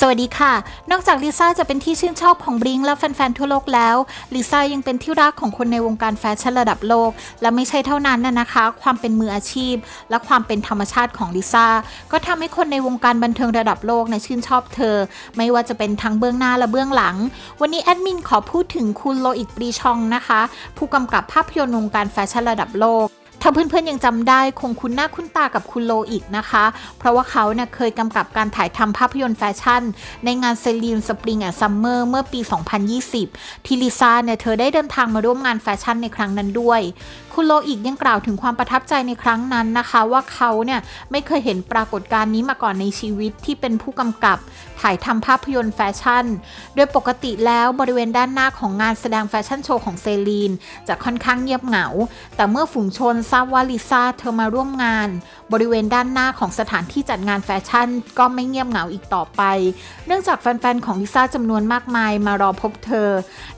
สวัสดีค่ะ นอกจากลิซ่าจะเป็นที่ชื่นชอบของบลิงและแฟนๆ ทั่วโลกแล้ว ลิซ่ายังเป็นที่รักของคนในวงการแฟชั่นระดับโลก และไม่ใช่เท่านั้นนะนะคะ ความเป็นมืออาชีพ และความเป็นธรรมชาติของลิซ่า ก็ทำให้คนในวงการบันเทิงระดับโลกในะชื่นชอบเธอ ไม่ว่าจะเป็นทั้งเบื้องหน้าและเบื้องหลัง วันนี้แอดมินขอพูดถึงคุณโลอิกปรีชองนะคะ ผู้กำกับภาพยนตร์วงการแฟชั่นระดับโลก ถ้าเพื่อนๆยังจำได้คงคุ้นหน้าคุ้นตากับคุณโลอีกนะคะ เพราะว่าเขาเนี่ยเคยกำกับการถ่ายทำภาพยนตร์แฟชั่น ในงานเซรีนสปริงแอนด์ซัมเมอร์เมื่อปี 2020 ที่ลิซ่าเนี่ยเธอได้เดินทางมาร่วมงานแฟชั่นในครั้งนั้นด้วย คุณโลอีกยังกล่าวถึงความประทับใจในครั้งนั้นนะคะ ว่าเขาเนี่ยไม่เคยเห็นปรากฏการณ์นี้มาก่อนในชีวิตที่เป็นผู้กำกับถ่ายทำภาพยนตร์แฟชั่น โดยปกติแล้วบริเวณด้านหน้าของงานแสดงแฟชั่นโชว์ของเซรีนจะค่อนข้างเงียบเหงา แต่เมื่อฝูงชนทราบว่าลิซ่าเธอมาร่วมงาน บริเวณด้านหน้าของสถานที่จัดงานแฟชั่น ก็ไม่เงียบเหงาอีกต่อไป เนื่องจากแฟนๆของลิซ่าจำนวนมากมายมารอพบเธอ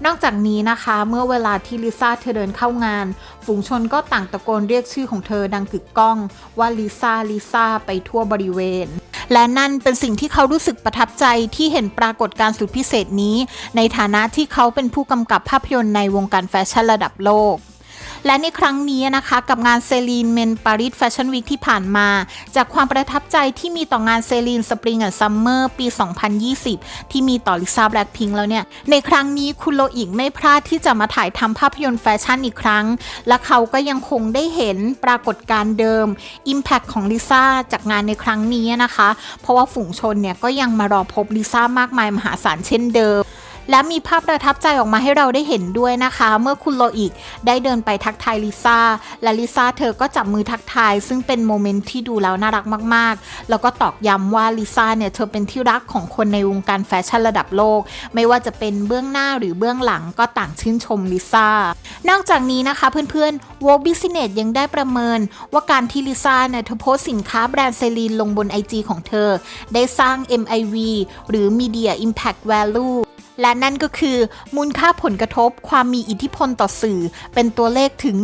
นอกจากนี้นะคะ เมื่อเวลาที่ลิซ่าเธอเดินเข้างาน ฝูงชนก็ต่างตะโกนเรียกชื่อของเธอดังกึกก้อง ว่าลิซ่าลิซ่าไปทั่วบริเวณและนั่นเป็นสิ่งที่เขารู้สึกประทับใจที่เห็นปรากฏการณ์สุดพิเศษนี้ ในฐานะที่เขาเป็นผู้กำกับภาพยนตร์ในวงการแฟชั่นระดับโลก และในครั้งนี้นะคะกับงานเซรีนเมนปารีสแฟชั่นวีคที่ผ่านมา จากความประทับใจที่มีต่องานเซรีนสปริงแอนด์ซัมเมอร์ปี 2020 ที่มีต่อลิซ่าแบล็คพิงแล้วเนี่ย ในครั้งนี้คุณโลอิกไม่พลาดที่จะมาถ่ายทำภาพยนตร์แฟชั่นอีกครั้ง และเขาก็ยังคงได้เห็นปรากฏการณ์เดิม Impact ของลิซ่าจากงานในครั้งนี้นะคะ เพราะว่าฝูงชนเนี่ยก็ยังมารอพบลิซ่ามากมายมหาศาลเช่นเดิม และมีภาพประทับใจออกมาให้เราได้เห็นด้วยนะคะ เมื่อคุณโลอีกได้เดินไปทักทายลิซ่าและลิซ่าเธอก็จับมือทักทาย ซึ่งเป็นโมเมนต์ที่ดูแล้วน่ารักมาก ๆ แล้วก็ตอกย้ำว่าลิซ่าเนี่ยเธอเป็นที่รักของคนในวงการแฟชั่นระดับโลก ไม่ว่าจะเป็นเบื้องหน้าหรือเบื้องหลังก็ต่างชื่นชมลิซ่านอกจากนี้นะคะเพื่อนๆ World Business ยังได้ประเมิน ว่าการที่ลิซ่าเนี่ยเธอโพสสินค้าแบรนด์เซรีนลงบน IG ของเธอ ได้สร้าง MIV หรือ Media Impact Value และนั่นก็คือมูลค่าผลกระทบความมีอิทธิพลต่อสื่อ เป็นตัวเลขถึง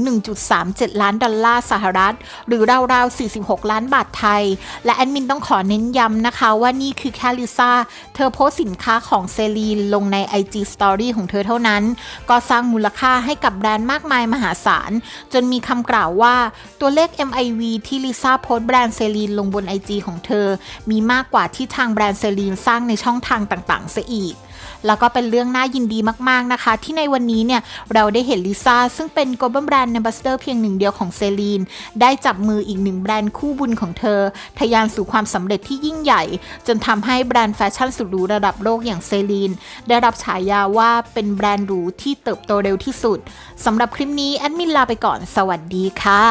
1.37 ล้านดอลลาร์สหรัฐ หรือราวๆ 46 ล้านบาทไทย และแอดมินต้องขอเน้นย้ำนะคะว่านี่คือแค่ลิซ่า เธอโพสสินค้าของเซรีนลงใน IG Story ของเธอเท่านั้น ก็สร้างมูลค่าให้กับแบรนด์มากมายมหาศาล จนมีคำกล่าวว่าตัวเลข MIV ที่ลิซ่าโพสแบรนด์เซรีนลงบน IG ของเธอ มีมากกว่าที่ทางแบรนด์เซรีนสร้างในช่องทางต่างๆเสียอีก แล้วก็เป็นเรื่องน่ายินดีมากๆนะคะ ที่ในวันนี้เนี่ยเราได้เห็นลิซ่าซึ่งเป็น global brand ambassador เพียงหนึ่งเดียวของเซรีนได้จับมืออีกหนึ่งแบรนด์คู่บุญของเธอ ทะยานสู่ความสำเร็จที่ยิ่งใหญ่ จนทำให้แบรนด์แฟชั่นสุดหรูระดับโลกอย่างเซรีนได้รับฉายาว่าเป็นแบรนด์หรูที่เติบโตเร็วที่สุดสำหรับคลิปนี้แอดมินลาไปก่อนสวัสดีค่ะ